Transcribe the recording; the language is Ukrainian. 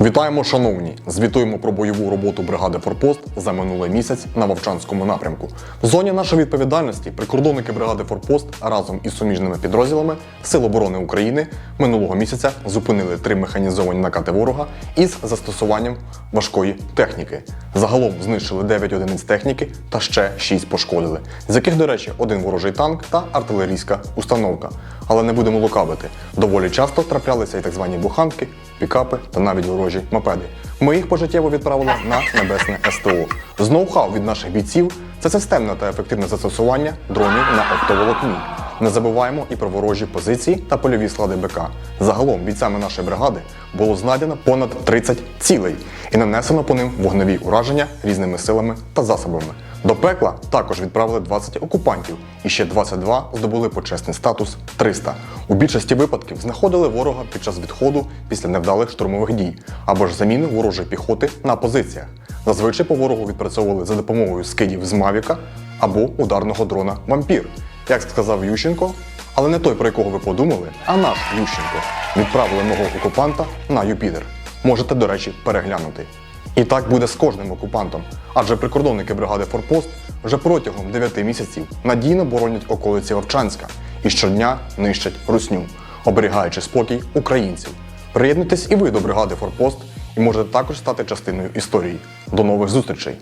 Вітаємо, шановні! Звітуємо про бойову роботу бригади Форпост за минулий місяць на Вовчанському напрямку. В зоні нашої відповідальності прикордонники бригади Форпост разом із суміжними підрозділами Сил оборони України минулого місяця зупинили три механізовані накати ворога із застосуванням важкої техніки. Загалом знищили 9 одиниць техніки та ще 6 пошкодили, з яких, до речі, один ворожий танк та артилерійська установка. Але не будемо лукавити. Доволі часто траплялися і так звані буханки, пікапи та навіть ворожі мопеди. Ми їх пожиттєво відправили на небесне СТО. З ноу-хау від наших бійців це системне та ефективне застосування дронів на оптоволокні. Не забуваємо і про ворожі позиції та польові склади БК. Загалом бійцями нашої бригади було знайдено понад 30 цілей і нанесено по ним вогневі ураження різними силами та засобами. До пекла також відправили 20 окупантів, і ще 22 здобули почесний статус 300. У більшості випадків знаходили ворога під час відходу після невдалих штурмових дій або ж заміни ворожої піхоти на позиціях. Зазвичай по ворогу відпрацьовували за допомогою скидів з Мавіка або ударного дрона Вампір. Як сказав Ющенко, але не той, про якого ви подумали, а наш Ющенко відправили мого окупанта на Юпітер. Можете, до речі, переглянути. І так буде з кожним окупантом, адже прикордонники бригади Форпост вже протягом 9 місяців надійно боронять околиці Вовчанська і щодня нищать русню, оберігаючи спокій українців. Приєднуйтесь і ви до бригади Форпост і можете також стати частиною історії. До нових зустрічей!